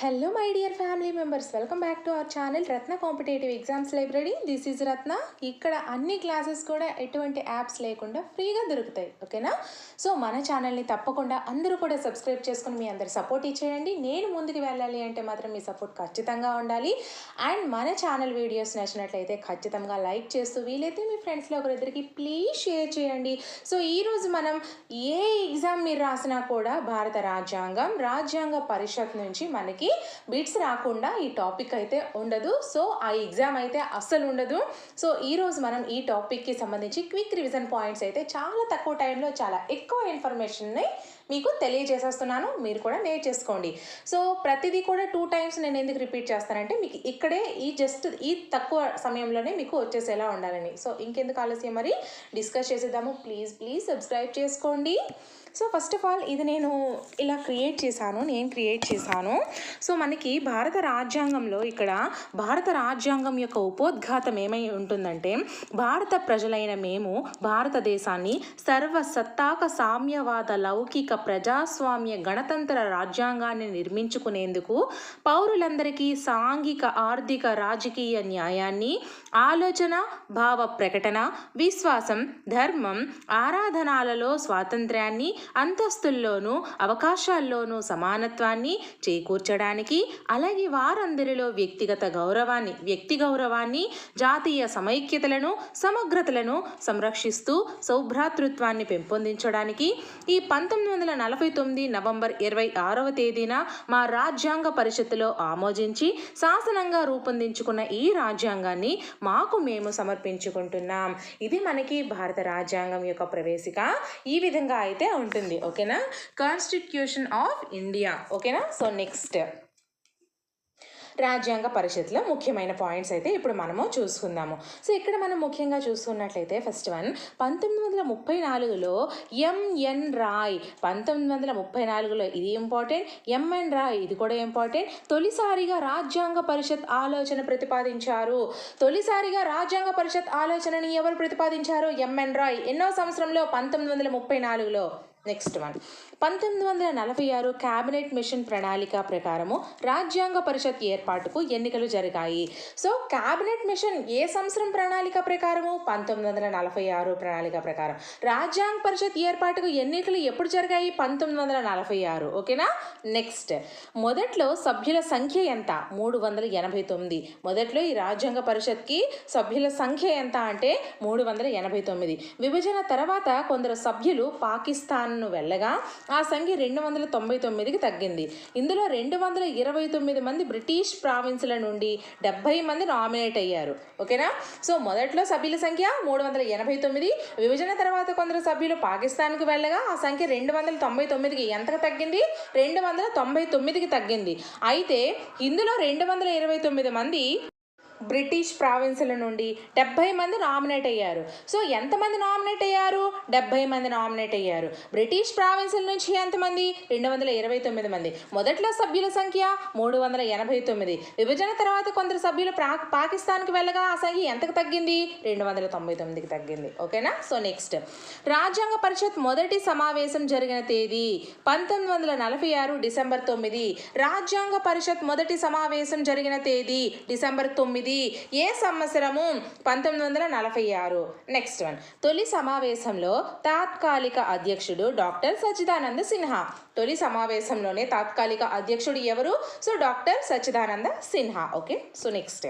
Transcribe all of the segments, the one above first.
Hello my dear family members welcome back to our channel Ratna competitive exams library this is Ratna ఇక్కడ అన్ని classes కూడా ఎటువంటి apps లేకుండా ఫ్రీగా దొరుకుతాయి. ఓకేనా సో మన ఛానల్ని తప్పకుండా అందరూ కూడా సబ్స్క్రైబ్ చేసుకుని మీ అందరు సపోర్ట్ ఇచ్చేయండి. నేను ముందుకు వెళ్ళాలి అంటే మాత్రం మీ సపోర్ట్ ఖచ్చితంగా ఉండాలి. అండ్ మన ఛానల్ వీడియోస్ నచ్చినట్లయితే ఖచ్చితంగా లైక్ చేస్తూ వీలైతే మీ ఫ్రెండ్స్లో ఒకరిద్దరికి ప్లీజ్ షేర్ చేయండి. సో ఈరోజు మనం ఏ ఎగ్జామ్ మీరు రాసినా కూడా భారత రాజ్యాంగం రాజ్యాంగ పరిషత్ నుంచి మనకి బిట్స్ రాకుండా ఈ టాపిక్ అయితే ఉండదు. సో ఆ ఎగ్జామ్ అయితే అస్సలు ఉండదు. సో ఈరోజు మనం ఈ టాపిక్కి సంబంధించి క్విక్ రివిజన్ పాయింట్స్ అయితే చాలా తక్కువ టైంలో చాలా ఎక్కువ ఇన్ఫర్మేషన్ని మీకు తెలియజేసేస్తున్నాను మీరు కూడా నేర్చేసుకోండి సో ప్రతిదీ కూడా టూ టైమ్స్ నేను ఎందుకు రిపీట్ చేస్తానంటే మీకు ఇక్కడే ఈ జస్ట్ ఈ తక్కువ సమయంలోనే మీకు వచ్చేసేలా ఉండాలని. సో ఇంకెందుకు ఆలస్యం మరి? డిస్కస్ చేసేద్దాము. ప్లీజ్ ప్లీజ్ సబ్స్క్రైబ్ చేసుకోండి. సో ఫస్ట్ ఆఫ్ ఆల్ ఇది నేను ఇలా క్రియేట్ చేశాను నేను క్రియేట్ చేశాను. సో మనకి భారత రాజ్యాంగంలో ఇక్కడ భారత రాజ్యాంగం యొక్క ఉపోద్ఘాతం ఏమై ఉంటుందంటే భారత ప్రజలైన మేము భారతదేశాన్ని సర్వసత్తాక సామ్యవాద లౌకిక ప్రజాస్వామ్య గణతంత్ర రాజ్యాంగాన్ని నిర్మించుకునేందుకు పౌరులందరికీ సాంఘిక ఆర్థిక రాజకీయ న్యాయాన్ని ఆలోచన భావ ప్రకటన విశ్వాసం ధర్మం ఆరాధనాలలో స్వాతంత్ర్యాన్ని అంతస్తుల్లోనూ అవకాశాల్లోనూ సమానత్వాన్ని చేకూర్చడానికి అలాగే వారందరిలో వ్యక్తిగత గౌరవాన్ని వ్యక్తి గౌరవాన్ని జాతీయ సమైక్యతలను సమగ్రతలను సంరక్షిస్తూ సౌభ్రాతృత్వాన్ని పెంపొందించడానికి ఈ పంతొమ్మిది వందల నలభై తొమ్మిది నవంబర్ ఇరవై ఆరవ తేదీన మా రాజ్యాంగ పరిషత్తులో ఆమోదించి శాసనంగా రూపొందించుకున్న ఈ రాజ్యాంగాన్ని మాకు మేము సమర్పించుకుంటున్నాం. ఇది మనకి భారత రాజ్యాంగం యొక్క ప్రవేశిక. ఈ విధంగా అయితే ఉంటుంది. ఓకేనా? కాన్స్టిట్యూషన్ ఆఫ్ ఇండియా ఓకేనా? సో నెక్స్ట్ రాజ్యాంగ పరిషత్లో ముఖ్యమైన పాయింట్స్ అయితే ఇప్పుడు మనము చూసుకుందాము. సో ఇక్కడ మనం ముఖ్యంగా చూసుకున్నట్లయితే ఫస్ట్ వన్ పంతొమ్మిది వందల ముప్పై నాలుగులో ఎంఎన్ రాయ్ పంతొమ్మిది వందల ముప్పై నాలుగులో ఇది ఇంపార్టెంట్ ఎంఎన్ రాయ్ ఇది కూడా ఇంపార్టెంట్ తొలిసారిగా రాజ్యాంగ పరిషత్ ఆలోచన ప్రతిపాదించారు. తొలిసారిగా రాజ్యాంగ పరిషత్ ఆలోచనని ఎవరు ప్రతిపాదించారు? M N Roy. ఎన్నో సంవత్సరంలో పంతొమ్మిది వందల ముప్పై నాలుగులో. నెక్స్ట్ వన్ పంతొమ్మిది వందల నలభై ఆరు క్యాబినెట్ మిషన్ ప్రణాళిక ప్రకారము రాజ్యాంగ పరిషత్ ఏర్పాటుకు ఎన్నికలు జరిగాయి. సో క్యాబినెట్ మిషన్ ఏ సంవత్సరం ప్రణాళిక ప్రకారము? పంతొమ్మిది వందల నలభై ఆరు ప్రణాళిక ప్రకారం. రాజ్యాంగ పరిషత్ ఏర్పాటుకు ఎన్నికలు ఎప్పుడు జరిగాయి? పంతొమ్మిది వందల నలభై ఆరు. ఓకేనా నెక్స్ట్ మొదట్లో సభ్యుల సంఖ్య ఎంత? మూడు వందల ఎనభై తొమ్మిది. మొదట్లో ఈ రాజ్యాంగ పరిషత్కి సభ్యుల సంఖ్య ఎంత అంటే మూడు వందల ఎనభై తొమ్మిది. విభజన తర్వాత కొందరు సభ్యులు పాకిస్తాన్ పాకిస్తాన్ను వెళ్ళగా ఆ సంఖ్య రెండు వందల తొంభై తొమ్మిదికి తగ్గింది. ఇందులో రెండు వందల ఇరవై తొమ్మిది మంది బ్రిటిష్ ప్రావిన్స్ల నుండి డెబ్బై మంది నామినేట్ అయ్యారు. ఓకేనా? సో మొదట్లో సభ్యుల సంఖ్య మూడు వందల ఎనభై తొమ్మిది విభజన తర్వాత కొందరు సభ్యులు పాకిస్తాన్కు వెళ్ళగా ఆ సంఖ్య రెండు వందల తొంభై తొమ్మిదికి ఎంతకు తగ్గింది? రెండు వందల తొంభై తొమ్మిదికి తగ్గింది. అయితే ఇందులో రెండు వందల ఇరవై తొమ్మిది మంది బ్రిటిష్ ప్రావిన్సుల నుండి డెబ్బై మంది నామినేట్ అయ్యారు. సో ఎంతమంది నామినేట్ అయ్యారు? డెబ్బై మంది నామినేట్ అయ్యారు. బ్రిటిష్ ప్రావిన్సుల నుంచి ఎంతమంది రెండు వందల ఇరవై తొమ్మిది మంది. మొదట్లో సభ్యుల సంఖ్య మూడు వందల ఎనభై తొమ్మిది. విభజన తర్వాత కొందరు సభ్యులు ప్రా పాకిస్తాన్కి వెళ్ళగా ఆ సంఖ్య ఎంతకు తగ్గింది? రెండు వందల తొంభై తొమ్మిదికి తగ్గింది. ఓకేనా? So next. రాజ్యాంగ పరిషత్ మొదటి సమావేశం జరిగిన తేదీ పంతొమ్మిది వందల నలభై ఆరు డిసెంబర్ తొమ్మిది. రాజ్యాంగ పరిషత్ మొదటి సమావేశం జరిగిన తేదీ డిసెంబర్ తొమ్మిది. ఏ సంవత్సరము? పంతొమ్మిది వందల నలభై ఆరు. నెక్స్ట్ వన్ తొలి సమావేశంలో తాత్కాలిక అధ్యక్షుడు డాక్టర్ సచ్చిదానంద సిన్హా. తొలి సమావేశంలోనే తాత్కాలిక అధ్యక్షుడు ఎవరు? So doctor Sachchidananda Sinha. Okay so next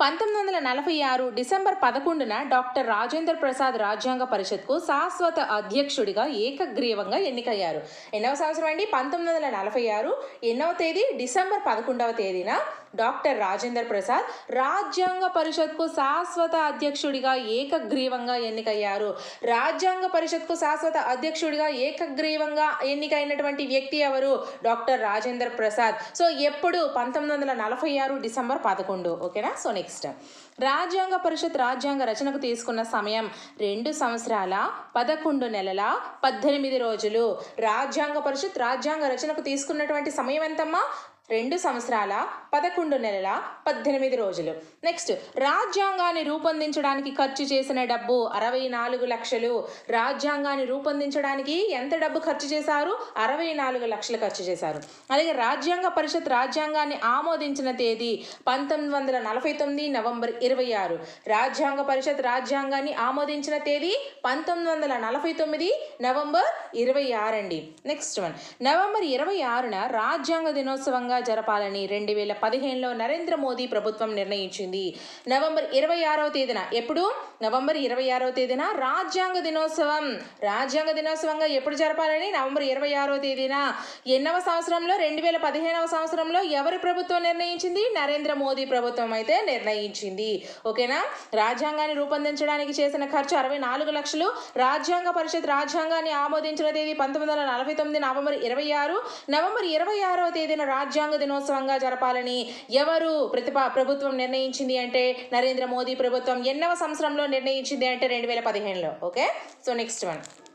పంతొమ్మిది వందల నలభై ఆరు డిసెంబర్ పదకొండున డాక్టర్ రాజేంద్ర ప్రసాద్ రాజ్యాంగ పరిషత్కు శాశ్వత అధ్యక్షుడిగా ఏకగ్రీవంగా ఎన్నికయ్యారు. ఎన్నవ సంవత్సరం అండి? పంతొమ్మిది వందల నలభై ఆరు. ఎన్నవ తేదీ? డిసెంబర్ పదకొండవ తేదీన డాక్టర్ రాజేందర్ ప్రసాద్ రాజ్యాంగ పరిషత్కు శాశ్వత అధ్యక్షుడిగా ఏకగ్రీవంగా ఎన్నికయ్యారు. రాజ్యాంగ పరిషత్కు శాశ్వత అధ్యక్షుడిగా ఏకగ్రీవంగా ఎన్నికైనటువంటి వ్యక్తి ఎవరు? డాక్టర్ రాజేందర్ ప్రసాద్. సో ఎప్పుడు? పంతొమ్మిది వందల నలభై ఆరు డిసెంబర్ పదకొండు. ఓకేనా? So next. రాజ్యాంగ పరిషత్ రాజ్యాంగ రచనకు తీసుకున్న సమయం రెండు సంవత్సరాల పదకొండు నెలల పద్దెనిమిది రోజులు. రాజ్యాంగ పరిషత్ రాజ్యాంగ రచనకు తీసుకున్నటువంటి సమయం ఎంతమ్మా? రెండు సంవత్సరాల పదకొండు నెలల పద్దెనిమిది రోజులు. నెక్స్ట్ రాజ్యాంగాన్ని రూపొందించడానికి ఖర్చు చేసిన డబ్బు అరవై నాలుగు లక్షలు. రాజ్యాంగాన్ని రూపొందించడానికి ఎంత డబ్బు ఖర్చు చేశారు? అరవై నాలుగు లక్షలు ఖర్చు చేశారు. అలాగే రాజ్యాంగ పరిషత్ రాజ్యాంగాన్ని ఆమోదించిన తేదీ పంతొమ్మిది వందల నలభై తొమ్మిది నవంబర్ ఇరవై ఆరు. రాజ్యాంగ పరిషత్ రాజ్యాంగాన్ని ఆమోదించిన తేదీ పంతొమ్మిది వందల నలభై తొమ్మిది నవంబర్ ఇరవై ఆరు అండి నెక్స్ట్ వన్ నవంబర్ ఇరవై ఆరున రాజ్యాంగ దినోత్సవంగా జరపాలని రెండు వేల పదిహేనులో నరేంద్ర మోదీ ప్రభుత్వం నిర్ణయించింది. నవంబర్ ఇరవై ఆరవ తేదీన ఎప్పుడు? నవంబర్ ఇరవై ఆరవ తేదీన రాజ్యాంగ దినోత్సవం. రాజ్యాంగ దినోత్సవంగా ఎప్పుడు జరపాలని? నవంబర్ ఇరవై ఆరవ తేదీన. ఎన్నవ సంవత్సరంలో? రెండు వేల పదిహేనవ సంవత్సరంలో ఎవరి ప్రభుత్వం నిర్ణయించింది? నరేంద్ర మోదీ ప్రభుత్వం అయితే నిర్ణయించింది. ఓకేనా? రాజ్యాంగాన్ని రూపొందించడానికి చేసిన ఖర్చు అరవై నాలుగు లక్షలు. రాజ్యాంగ పరిషత్ రాజ్యాంగాన్ని ఆమోదించిన తేదీ పంతొమ్మిది వందల నలభై తొమ్మిది నవంబర్ ఇరవై ఆరు. నవంబర్ ఇరవై ఆరవ తేదీన రాజ్యాంగ దినోత్సవంగా జరపాలని ఎవరు ప్రతిపా ప్రభుత్వం నిర్ణయించింది అంటే నరేంద్ర మోదీ ప్రభుత్వం. ఎన్నవ సంవత్సరంలో నిర్ణయించింది అంటే రెండు వేల పదిహేనులో. ఓకే? సో నెక్స్ట్ వన్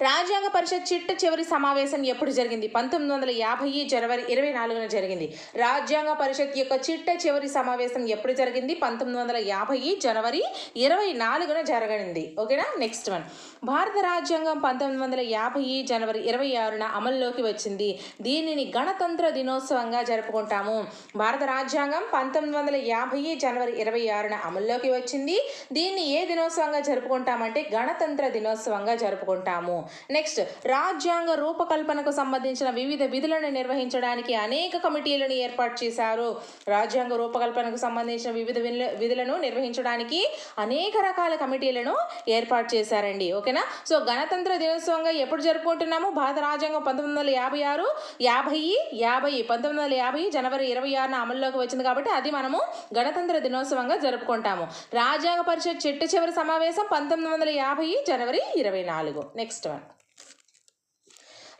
రాజ్యాంగ పరిషత్ చిట్ట చివరి సమావేశం ఎప్పుడు జరిగింది? పంతొమ్మిది వందల యాభై జనవరి ఇరవై నాలుగున జరిగింది. రాజ్యాంగ పరిషత్ యొక్క చిట్ట చివరి సమావేశం ఎప్పుడు జరిగింది? పంతొమ్మిది వందల యాభై జనవరి ఇరవై నాలుగున జరగనింది. ఓకేనా? Next one. భారత రాజ్యాంగం పంతొమ్మిది వందల యాభై జనవరి ఇరవై ఆరున అమల్లోకి వచ్చింది. దీనిని గణతంత్ర దినోత్సవంగా జరుపుకుంటాము. భారత రాజ్యాంగం పంతొమ్మిది వందల యాభై జనవరి ఇరవై ఆరున అమల్లోకి వచ్చింది. దీన్ని ఏ దినోత్సవంగా జరుపుకుంటామంటే గణతంత్ర దినోత్సవంగా జరుపుకుంటాము. నెక్స్ట్ రాజ్యాంగ రూపకల్పనకు సంబంధించిన వివిధ విధులను నిర్వహించడానికి అనేక కమిటీలను ఏర్పాటు చేశారు. రాజ్యాంగ రూపకల్పనకు సంబంధించిన వివిధ విధులను నిర్వహించడానికి అనేక రకాల కమిటీలను ఏర్పాటు చేశారండి. ఓకేనా? సో గణతంత్ర దినోత్సవంగా ఎప్పుడు జరుపుకుంటున్నాము? భారత రాజ్యాంగం పంతొమ్మిది వందల యాభై ఆరు యాభై యాభై పంతొమ్మిది వందల యాభై జనవరి ఇరవై ఆరున అమల్లోకి వచ్చింది కాబట్టి అది మనము గణతంత్ర దినోత్సవంగా జరుపుకుంటాము. రాజ్యాంగ పరిషత్ చిట్ట చివరి సమావేశం పంతొమ్మిది వందల యాభై జనవరి ఇరవై నాలుగు. నెక్స్ట్ వన్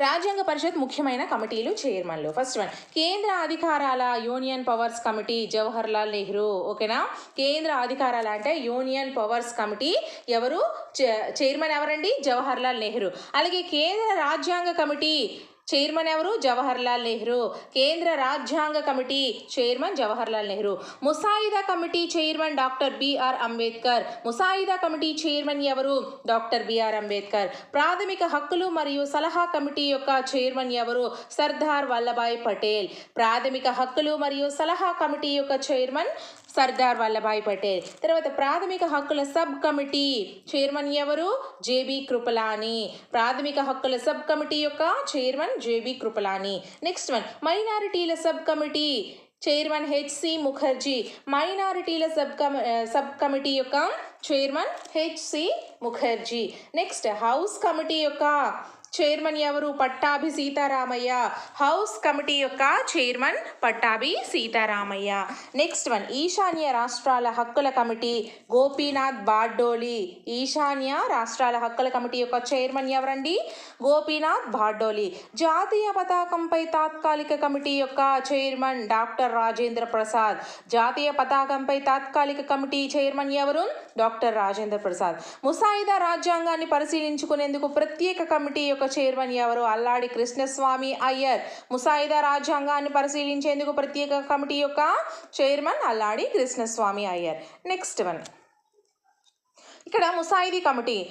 రాజ్యాంగ పరిషత్ ముఖ్యమైన కమిటీలు చైర్మన్లు. ఫస్ట్ వన్ కేంద్ర అధికారాల union powers committee Jawahar Lal Nehru. ఓకేనా? కేంద్ర అధికారాల అంటే యూనియన్ పవర్స్ కమిటీ ఎవరు? చ- చైర్మన్ ఎవరండి? జవహర్ లాల్ నెహ్రూ. అలాగే కేంద్ర రాజ్యాంగ కమిటీ చైర్మన్ ఎవరు? జవహర్ లాల్ నెహ్రూ. కేంద్ర రాజ్యాంగ కమిటీ చైర్మన్ జవహర్ లాల్ నెహ్రూ. ముసాయిదా committee chairman doctor B R Ambedkar. ముసాయిదా కమిటీ చైర్మన్ ఎవరు? Doctor B R Ambedkar. ప్రాథమిక హక్కులు మరియు సలహా కమిటీ యొక్క చైర్మన్ ఎవరు? సర్దార్ వల్లభాయ్ పటేల్. ప్రాథమిక హక్కులు మరియు సలహా కమిటీ యొక్క చైర్మన్ సర్దార్ వల్లభాయ్ పటేల్. తర్వాత ప్రాథమిక హక్కుల సబ్ కమిటీ చైర్మన్ ఎవరు? J B Kripalani. ప్రాథమిక హక్కుల సబ్ కమిటీ యొక్క chairman J B Kripalani. Next one మైనారిటీల sub committee chairman H C Mukherjee. మైనారిటీల సబ్ కమి సబ్ కమిటీ యొక్క chairman H C Mukherjee. Next house committee యొక్క చైర్మన్ ఎవరు? Pattabhi Sitaramayya. House committee యొక్క chairman Pattabhi Sitaramayya. Next one ఈశాన్య రాష్ట్రాల హక్కుల కమిటీ. గోపీనాథ్ బార్డోలి ఈశాన్య రాష్ట్రాల హక్కుల కమిటీ యొక్క చైర్మన్ ఎవరండి? గోపీనాథ్ బార్డోలి జాతీయ పతాకంపై తాత్కాలిక కమిటీ యొక్క చైర్మన్ డాక్టర్ రాజేంద్ర ప్రసాద్. జాతీయ పతాకంపై తాత్కాలిక కమిటీ చైర్మన్ ఎవరు? డాక్టర్ రాజేంద్ర ప్రసాద్. ముసాయిదా రాజ్యాంగాన్ని పరిశీలించుకునేందుకు ప్రత్యేక కమిటీ యొక్క చైర్మన్ ఎవరు? అల్లాడి కృష్ణస్వామి అయ్యర్. ముసాయిదా రాజ్యాంగాన్ని పరిశీలించేందుకు ప్రత్యేక కమిటీ యొక్క chairman Alladi Krishnaswami Ayyar. Next one. ఇక్కడ ముసాయిదీ కమిటీ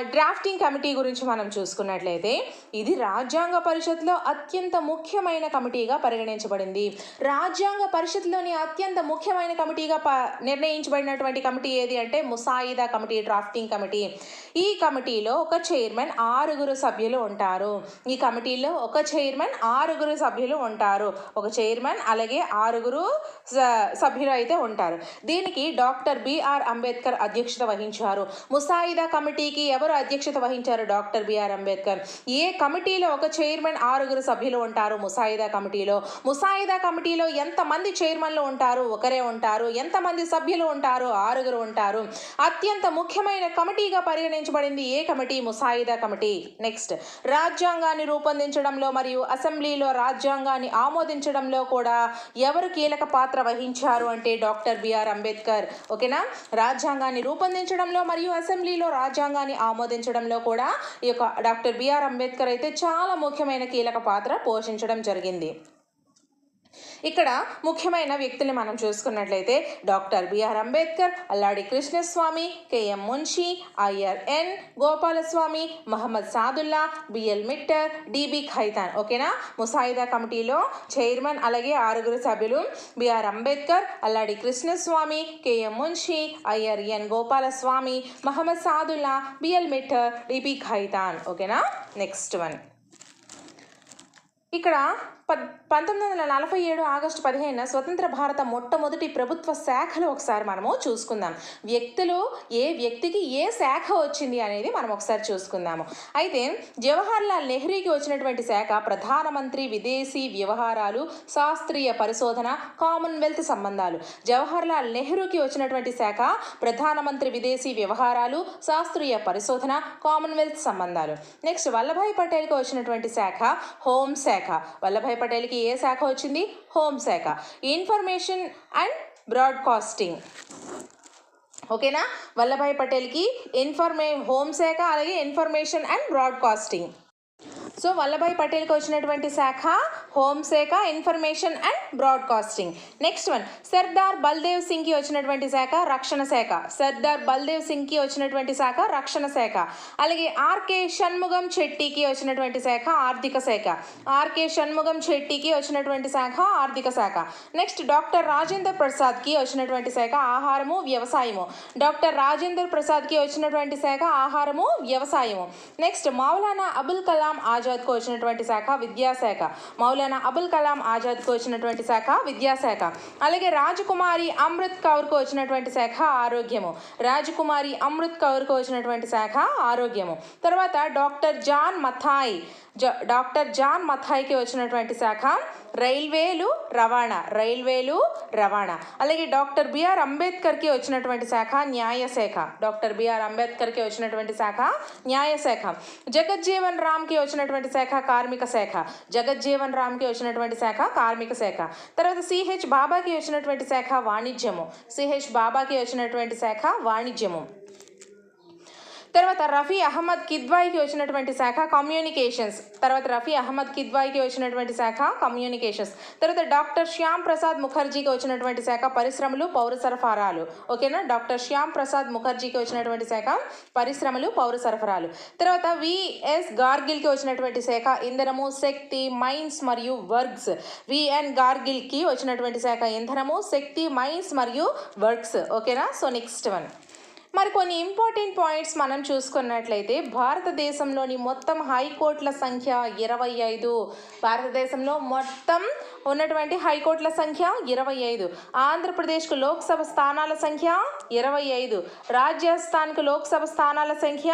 డ్రాఫ్టింగ్ కమిటీ గురించి మనం చూసుకున్నట్లయితే ఇది రాజ్యాంగ పరిషత్లో అత్యంత ముఖ్యమైన కమిటీగా పరిగణించబడింది. రాజ్యాంగ పరిషత్లోని అత్యంత ముఖ్యమైన కమిటీగా ప నిర్ణయించబడినటువంటి కమిటీ ఏది అంటే ముసాయిదా కమిటీ డ్రాఫ్టింగ్ కమిటీ. ఈ కమిటీలో ఒక చైర్మన్ ఆరుగురు సభ్యులు ఉంటారు. ఈ కమిటీలో ఒక చైర్మన్ ఆరుగురు సభ్యులు ఉంటారు. ఒక చైర్మన్ అలాగే ఆరుగురు స- సభ్యులు అయితే ఉంటారు. దీనికి డాక్టర్ బిఆర్ అంబేద్కర్ అధ్యక్షత వహించారు. ముసాయిదా కమిటీకి ఎవరు అధ్యక్షత వహించారు డాక్టర్ బిఆర్ అంబేద్కర్? ఏ కమిటీలో ఒక చైర్మన్ ఆరుగురు సభ్యులు ఉంటారు? ముసాయిదా కమిటీలో. ముసాయిదా కమిటీలో ఎంతమంది చైర్మన్లు ఉంటారు? ఒకరే ఉంటారు. ఎంతమంది సభ్యులు ఉంటారు? ఆరుగురు ఉంటారు. అత్యంత ముఖ్యమైన కమిటీగా పరిగణించబడింది ఏ కమిటీ? ముసాయిదా కమిటీ. నెక్స్ట్. రాజ్యాంగాన్ని రూపొందించడంలో మరియు అసెంబ్లీలో రాజ్యాంగాన్ని ఆమోదించడంలో కూడా ఎవరు కీలక పాత్ర వహించారు అంటే డాక్టర్ బిఆర్ అంబేద్కర్. ఓకేనా? రాజ్యాంగాన్ని రూపొందించడంలో మరియు అసెంబ్లీలో రాజ్యాంగాన్ని ఆమోదించడంలో కూడా ఈ యొక్క డాక్టర్ బిఆర్ అంబేద్కర్ అయితే చాలా ముఖ్యమైన కీలక పాత్ర పోషించడం జరిగింది. ఇక్కడ ముఖ్యమైన వ్యక్తుల్ని మనం చూసుకున్నట్లయితే doctor B R Ambedkar Alladi Krishnaswami K M Munshi I R N Gopalaswami Mohammad Saadulla B L Mitter D B Khaitan. ఓకేనా? ముసాయిదా కమిటీలో చైర్మన్ అలాగే ఆరుగురు సభ్యులు B R Ambedkar Alladi Krishnaswami K M Munshi I R N Gopalaswami Mohammad Saadulla B L Mitter D B Khaitan. ఓకేనా? Next one. ఇక్కడ పంతొమ్మిది వందల నలభై ఏడు ఆగస్టు పదిహేను స్వతంత్ర భారత మొట్టమొదటి ప్రభుత్వ శాఖలు ఒకసారి మనము చూసుకుందాం. వ్యక్తులు ఏ వ్యక్తికి ఏ శాఖ వచ్చింది అనేది మనం ఒకసారి చూసుకుందాము. అయితే జవహర్లాల్ నెహ్రూకి వచ్చినటువంటి శాఖ ప్రధానమంత్రి విదేశీ వ్యవహారాలు శాస్త్రీయ పరిశోధన కామన్వెల్త్ సంబంధాలు. జవహర్లాల్ నెహ్రూకి వచ్చినటువంటి శాఖ ప్రధానమంత్రి విదేశీ వ్యవహారాలు శాస్త్రీయ పరిశోధన కామన్వెల్త్ సంబంధాలు. నెక్స్ట్ వల్లభాయ్ పటేల్కి వచ్చినటువంటి శాఖ హోం శాఖ. పటేల్కి ఏ శాఖ వచ్చింది? హోం శాఖ. Information and broadcasting. ఓకేనా? వల్లభాయ్ పటేల్కి ఇన్ఫర్మే హోం శాఖ అలాగే information and broadcasting. So Vallabhbhai పటేల్కి వచ్చినటువంటి శాఖ హోంశాఖ information and broadcasting. Next one Sardar Baldev సింగ్కి వచ్చినటువంటి శాఖ రక్షణ శాఖ. సర్దార్ బల్దేవ్ సింగ్కి వచ్చినటువంటి శాఖ రక్షణ శాఖ. అలాగే ఆర్కే షణ్ముగం చెట్టికి వచ్చినటువంటి శాఖ ఆర్థిక శాఖ. ఆర్కే షణ్ముగం చెట్టికి వచ్చినటువంటి శాఖ ఆర్థిక శాఖ. నెక్స్ట్ డాక్టర్ రాజేందర్ ప్రసాద్కి వచ్చినటువంటి శాఖ ఆహారము వ్యవసాయము. డాక్టర్ రాజేందర్ ప్రసాద్కి వచ్చినటువంటి శాఖ ఆహారము వ్యవసాయము. నెక్స్ట్ మౌలానా అబుల్ కలాం ఆజాద్కు వచ్చినటువంటి శాఖ విద్యాశాఖ. మౌలానా అబుల్ కలాం ఆజాద్కు వచ్చినటువంటి శాఖ విద్యాశాఖ. అలాగే రాజకుమారి అమృత్ కౌర్కు వచ్చినటువంటి శాఖ ఆరోగ్యము. రాజకుమారి అమృత్ కౌర్కు వచ్చినటువంటి శాఖ ఆరోగ్యము. తర్వాత doctor John Mathai doctor John మథాయికి వచ్చినటువంటి శాఖ రైల్వేలు రవాణా రైల్వేలు రవాణా. అలాగే డాక్టర్ బిఆర్ అంబేద్కర్కి వచ్చినటువంటి శాఖ న్యాయశాఖ డాక్టర్ బిఆర్ అంబేద్కర్కి వచ్చినటువంటి శాఖ న్యాయశాఖ జగజ్జీవన్ రామ్కి వచ్చినటువంటి శాఖ కార్మిక శాఖ. జగజ్జీవన్ రామ్కి వచ్చినటువంటి శాఖ కార్మిక శాఖ. తర్వాత సిహెచ్ బాబాకి వచ్చినటువంటి శాఖ వాణిజ్యము. సిహెచ్ బాబాకి వచ్చినటువంటి శాఖ వాణిజ్యము. తర్వాత రఫీ అహ్మద్ కిద్వాయికి వచ్చినటువంటి శాఖ కమ్యూనికేషన్స్ తర్వాత రఫీ అహ్మద్ కిద్వాయికి వచ్చినటువంటి శాఖ కమ్యూనికేషన్స్ తర్వాత డాక్టర్ శ్యామ్ ప్రసాద్ ముఖర్జీకి వచ్చినటువంటి శాఖ పరిశ్రమలు పౌర సరఫరాలు. ఓకేనా? డాక్టర్ శ్యామ్ ప్రసాద్ ముఖర్జీకి వచ్చినటువంటి శాఖ పరిశ్రమలు పౌర సరఫరాలు. తర్వాత విఎస్ గార్గిల్కి వచ్చినటువంటి శాఖ ఇంధనము శక్తి మైన్స్ మరియు వర్క్స్. విఎన్ గార్గిల్కి వచ్చినటువంటి శాఖ ఇంధనము శక్తి మైన్స్ మరియు వర్క్స్. ఓకేనా? సో నెక్స్ట్ వన్ మరి కొన్ని ఇంపార్టెంట్ పాయింట్స్ మనం చూసుకున్నట్లయితే భారతదేశంలోని మొత్తం హైకోర్టుల సంఖ్య ఇరవై ఐదు. భారతదేశంలో మొత్తం ఉన్నటువంటి హైకోర్టుల సంఖ్య ఇరవై ఐదు. ఆంధ్రప్రదేశ్కు లోక్సభ స్థానాల సంఖ్య ఇరవై ఐదు. రాజస్థాన్కు లోక్సభ స్థానాల సంఖ్య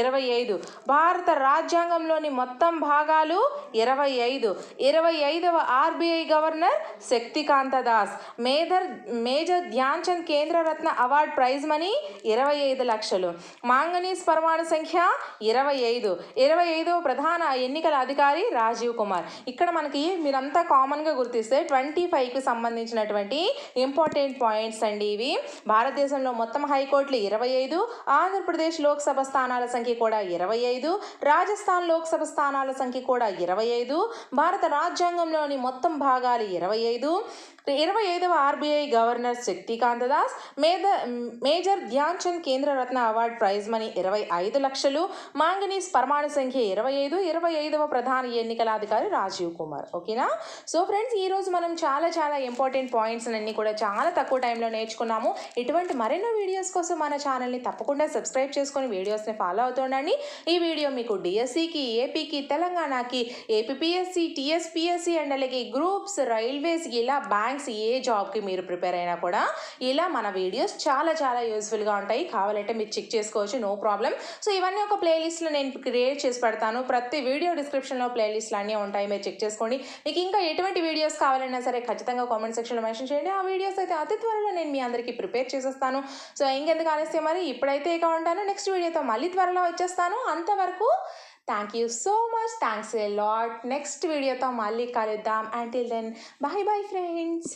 ఇరవై ఐదు. భారత రాజ్యాంగంలోని మొత్తం భాగాలు ఇరవై ఐదు. ఇరవై ఐదవ ఆర్బీఐ గవర్నర్ శక్తికాంత దాస్. మేధర్ మేజర్ ధ్యాన్ చంద్ కేంద్రరత్న అవార్డ్ ప్రైజ్ మనీ ఇరవై ఇరవై ఐదు లక్షలు. మాంగనీస్ పరమాణు సంఖ్య ఇరవై ఐదు. ఇరవై ఐదు ప్రధాన ఎన్నికల అధికారి రాజీవ్ కుమార్. ఇక్కడ మనకి మీరంతా కామన్గా గుర్తిస్తే ట్వంటీ ఫైవ్కి సంబంధించినటువంటి ఇంపార్టెంట్ పాయింట్స్ అండి ఇవి. భారతదేశంలో మొత్తం హైకోర్టులు ఇరవై ఐదు. ఆంధ్రప్రదేశ్ లోక్సభ స్థానాల సంఖ్య కూడా ఇరవై ఐదు. రాజస్థాన్ లోక్సభ స్థానాల సంఖ్య కూడా ఇరవై ఐదు. భారత రాజ్యాంగంలోని మొత్తం భాగాలు ఇరవై ఐదు. ఇరవై ఐదవ ఆర్బీఐ గవర్నర్ శక్తికాంత దాస్ మేద మేజర్ ధ్యాన్ చంద్ కేంద్ర రత్న అవార్డ్ ప్రైజ్ మనీ ఇరవై ఐదు లక్షలు మాంగనీస్ పరమాణు సంఖ్య ఇరవై ఐదు ఇరవై ఐదవ ప్రధాన ఎన్నికల అధికారి రాజీవ్ కుమార్. ఓకేనా? సో ఫ్రెండ్స్ ఈరోజు మనం చాలా చాలా ఇంపార్టెంట్ పాయింట్స్ అన్ని కూడా చాలా తక్కువ టైంలో నేర్చుకున్నాము. ఇటువంటి మరెన్నో వీడియోస్ కోసం మన ఛానల్ని తప్పకుండా సబ్స్క్రైబ్ చేసుకొని వీడియోస్ని ఫాలో అవుతుండండి ఈ వీడియో మీకు డిఎస్సికి ఏపీకి తెలంగాణకి ఏపీఎస్సి టీఎస్పిఎస్సి అండ్ అలాగే గ్రూప్స్ రైల్వేస్ ఇలా థ్యాంక్స్. ఏ జాబ్కి మీరు ప్రిపేర్ అయినా కూడా ఇలా మన వీడియోస్ చాలా చాలా యూస్ఫుల్గా ఉంటాయి. కావాలంటే మీరు చెక్ చేసుకోవచ్చు. నో ప్రాబ్లం సో ఇవన్నీ ఒక ప్లేలిస్ట్లో నేను క్రియేట్ చేసి పెడతాను. ప్రతి వీడియో డిస్క్రిప్షన్లో ప్లేలిస్ట్లు అన్నీ ఉంటాయి. మీరు చెక్ చేసుకోండి. మీకు ఇంకా ఎటువంటి వీడియోస్ కావాలన్నా సరే ఖచ్చితంగా కామెంట్ సెక్షన్లో మెన్షన్ చేయండి. ఆ వీడియోస్ అయితే అతి త్వరలో నేను మీ అందరికీ ప్రిపేర్ చేసేస్తాను. సో ఇంకెందుకు ఆలస్యం మరి? ఇప్పుడైతే ఇక ఉంటాను. నెక్స్ట్ వీడియోతో మళ్ళీ త్వరలో వచ్చేస్తాను. అంతవరకు thank you so much thanks a lot next వీడియోతో మళ్ళీ కలుద్దాం. Until then bye bye friends